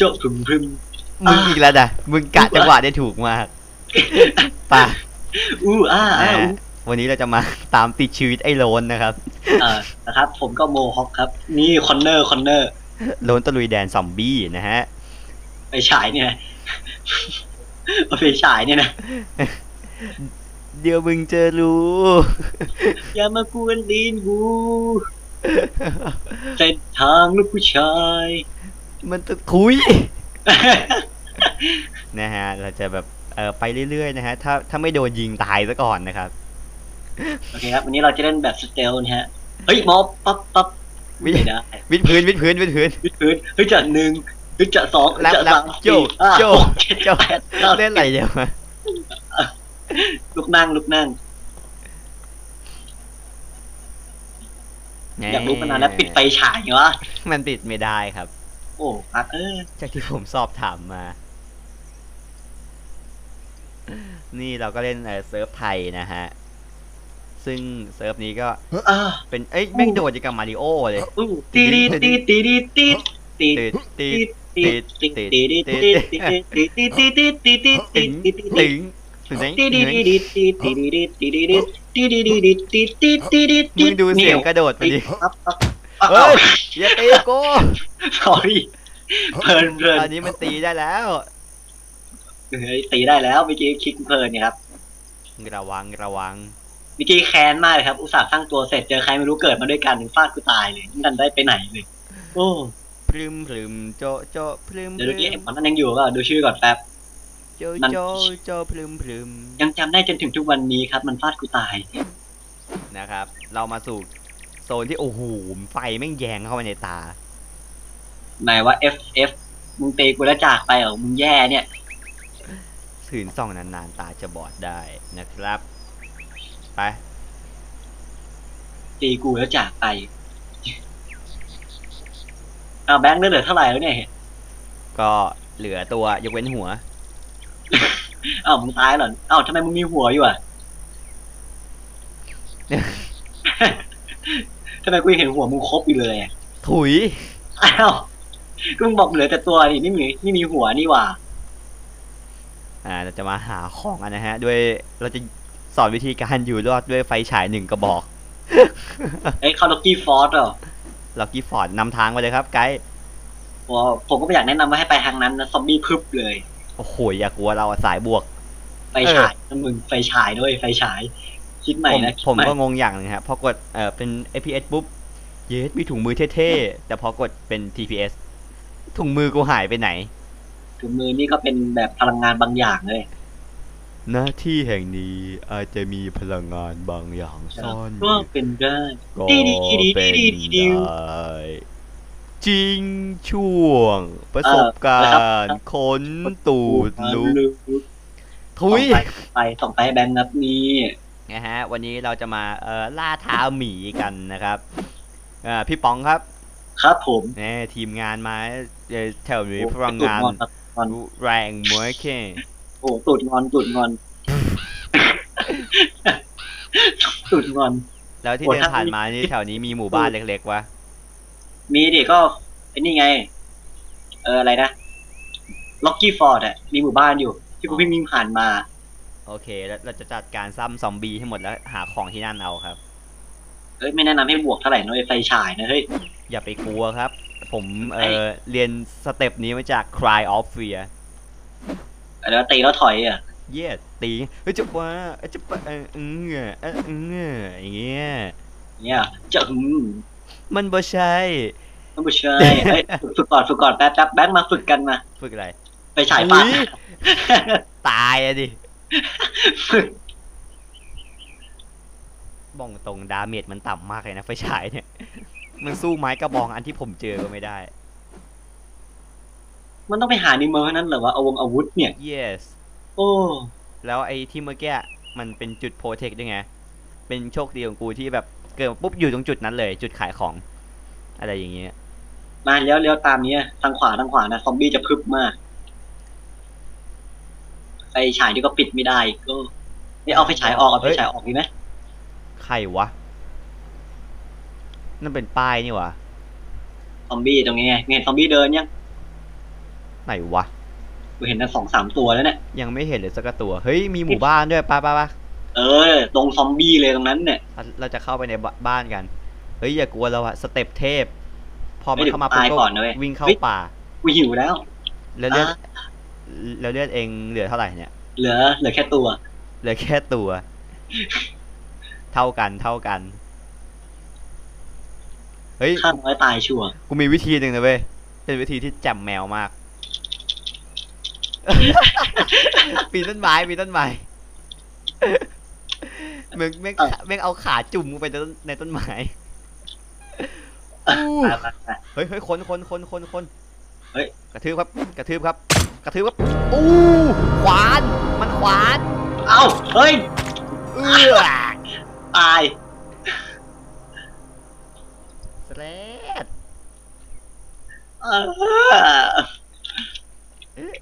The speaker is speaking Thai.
เจ้าพรึมพรึมมึงอีกแล้วนะมึงกะจังหวะได้ถูกมากไป่ะอู้อ้าอ้าอู้วันนี้เราจะมาตามติดชีวิตไอ้โลนนะครับเออนะครับ ผมก็โมฮอคครับ นี่คอนเนอร์คอนเนอร์โลนตะลุยแดนซอมบี้นะฮะไปฉายเนี่ยเอาไปฉายเนี่ยนะเดี๋ยวมึงจะรู้ อย่ามากวนตีนกูเส้นทางลูกผู้ชาย มันจะคุย นะฮะ เราจะแบบเออไปเรื่อยๆนะฮะ ถ้าถ้าไม่โดนยิงตายซะก่อนนะครับ โอเคครับวันนี้เราจะเล่นแบบสเตลนะฮะ เฮ้ยมอบปั๊บปั๊บวิไม่ได้วิดพื้นวิดพื้นวิดพื้นวิดพื้นเฮ้ยจะหนึ่งเฮ้ยจะสองแรปจะแรปสามโจ้สี่ห้าโจ้หกเจ็ดโจ้แปดเก้าเล่นอะไรเดี๋ยวมาลุกนั่งลุกนั่ง อยากรู้มานานแล้วปิดไฟฉายเหรอวะมันปิดไม่ได้ครับ โอ้พักเออจากที่ผมสอบถามมา นี่เราก็เล่นเอ่อเซิร์ฟไทยนะฮะ ซึ่งเซิร์ฟนี้ก็อ่าเป็นเอ้ยแม่งโดดอย่างกับมาริโอเลยอู้ตีดีตีตีดีตีตีติดติดตีตีตีตีตีตีตีตีตีตีตีตีตึงตีตีตึงถึงไหนตีดีดีดีตีตีดีดีตีดีดีตีดีดีดีตีตีตีดีตีมึงดูเสียงกระโดดไปดิปั๊บปั๊บเฮ้ยอย่าตีกูสอรี่ เพลินเพลินตอนนี้มันตีได้แล้วเฮ้ยตีได้แล้วเมื่อกี้คลิกเพลินเนี่ยครับระวังระวังเมื่อกี้แค้นมากเลยครับ อุตส่าห์สร้างตัวเสร็จเจอใครไม่รู้เกิดมาด้วยกันฟาดกูตายเลยนี่ดันได้ไปไหนเลยโอ้พรึมพรึมโจโจพรึมเดี๋ยวพดูรึที่มไอ้หมอนั่นยังอยู่ก็ดูชื่อก่อนแป๊บโจมันโจโจพรึมพรึมยังจำได้จนถึงทุกวันนี้ครับ มันฟาดกูตายนะครับ เรามาสู่โซนที่โอ้โหไฟแม่งแยงเข้ามาในตา หมายว่า F F มึงเตะกูแล้วจากไปเหรอมึงแย่เนี่ยถืนส่องนานๆ ตาจะบอดได้นะครับ ไป ตีกูแล้วจากไปอ้าวแบงค์เลือดเหลือเท่าไหร่แล้วเนี่ยก็เหลือตัวยกเว้นหัวอ้าวมึงตายเหรออ้าวทำไมมึงมีหัวอยู่อะทำไมกูยังเห็นหัวมึงครบอยู่เลยอะถุยอ้าว ก็มึงบอกเหลือแต่ตัวนี่ไม่มีไม่มีหัวนี่หว่า อ่าเราจะมาหาของกันนะฮะ ด้วยเราจะสอนวิธีการอยู่รอดด้วยไฟฉายหนึ่งกระบอกเอ้ยคาร์ลกี้ฟอร์ดเหรอล็อกกี้ฟอร์ดนำทางไปเลยครับไกด์ผมผมก็ไม่อยากแนะนำว่าให้ไปทางนั้นนะซอมบี้พึบเลย โอ้โหอย่ากลัวเราอะสายบวก ไฟฉายนะมึงไฟฉายด้วยไฟฉาย คิดใหม่ผมนะคิดผมใหก็งงอย่างหนึงครับพอกดเอ่อเป็น FPS ปุ๊บเยสมีถุงมือเท่ๆ แต่พอกดเป็น TPS ถุงมือกูหายไปไหน ถุงมือนี่ก็เป็นแบบพลังงานบางอย่างเลยหน้าที่แห่งนี้อาจจะมีพลังงานบางอย่างซ่อนอก็ยู่เป็นได้ก็เป็นได้จริงช่วง ประสบการณ์ค้นตูดลุกทุยส่งไปไปส่งไปให้แบงค์นับนี้นะฮะ วันนี้เราจะมาเอ่อล่าท้าหมีกันนะครับอ่าพี่ป๋องครับ ครับผมแน่ทีมงานมาเอ่อ แถวนี้พลังงานตูดงอนครับงอนแรงมวยแค่โอ้ตูดงอนตูดงอนตูดงอน แล้วที่โอ้เดินถ้าผ่านมีมานี่แถวนี้มีหมู่บ้านเล็กๆวะมีดิก็ไอ้นี่ไง เอออะไรนะล็อกกี้ฟอร์ดอะมีหมู่บ้านอยู่ ที่กูเพิ่งวิ่งผ่านมา โอเค แล้วเราจะจัดการซ้ำซอมบี้ให้หมดแล้วหาของที่นั่นเอาครับเอ้ยไม่แนะนำให้บวกเท่าไหร่นะไอ้ไฟฉายนะเฮ้ย อย่าไปกลัวครับ ผมเอไอ้อเรียนสเต็ปนี้มาจาก Cry of Fear แล้วตีแล้วถอยอะเย่ตีเฮ้ยจะว่าเอ้ยจะปะเออเออเออเอออย่างเงี้ยเนี่ยจะอืมมันบ่ใช่ต้องไปใช่เอ้ยฝึกฝึกก่อนฝึกก่อนแป๊บแป๊บแบงค์มาฝึกกันมา ฝึกอะไร ไปฉายปากอุ๊ยตายอะดิฝึกบ้องตรงดาเมจมันต่ำมากเลยนะไฟฉายเนี่ย มันสู้ไม้กระบองอันที่ผมเจอก็ไม่ได้ มันต้องไปหาในเมืองเท่านั้นเหรอวะเอาวงอาวุธเนี่ย yes โอ้ แล้วไอ้ที่เมื่อกี้มันเป็นจุดโปรเทคด้วยไง เป็นโชคดีของกูที่แบบเกิดมาปุ๊บอยู่ตรงจุดนั้นเลย จุดขายของ อะไรอย่างเงี้ย มาเลี้ยวเลี้ยวตามนี้ทางขวาทางขวานะซอมบี้จะพึบมากไฟฉายนี่ก็ปิดไม่ได้อีกก็นี่เอาไฟฉายออกเอาไฟฉายออกดีไหมใครวะ นั่นเป็นป้ายนี่วะซอมบี้ตรงนี้ไงเห็นซอมบี้เดินยังไหนวะกูเห็นนั่นสองสามตัวแล้วเนี่ยยังไม่เห็นเลยสักตัวเฮ้ยมีหมู่บ้านด้วยไปะปะปะเออ ตรงซอมบี้เลยตรงนั้นเนี่ย เราเราจะเข้าไปในบบ้านกันเฮ้ยอย่ากลัวเราอะสเต็ปเทพ พอมันเฮ้ยเดี๋ยวเข้ามาตายปุ๊บก่อนนะเว้ยวิ่งเข้าเฮ้ยป่ากูหิวแล้ว แล้วเลือดอะแล้วเลือดเองเหลือเท่าไหร่เนี่ย เหลือเหลือแค่ตัว เหลือแค่ตัว เท่ากันเท่ากัน เฮ้ยข้าน้อยตายชัวร์กูมีวิธีหนึ่งนะเว้ย เป็นวิธีที่แจ่มแมวมาก ปีนต้นไม้ปีนต้นไม้มึงแม่งแม่งเอาขาจุ่มลงไปในต้นในต้นไม้อู้ไปไปไปเฮ้ยเฮ้ยคนคนคนคนคนเฮ้ย กระทืบครับ กระทืบครับ กระทืบครับ อู้ขวาน มันขวาน เอ้า เฮ้ย เอื้อตายส แลดเออ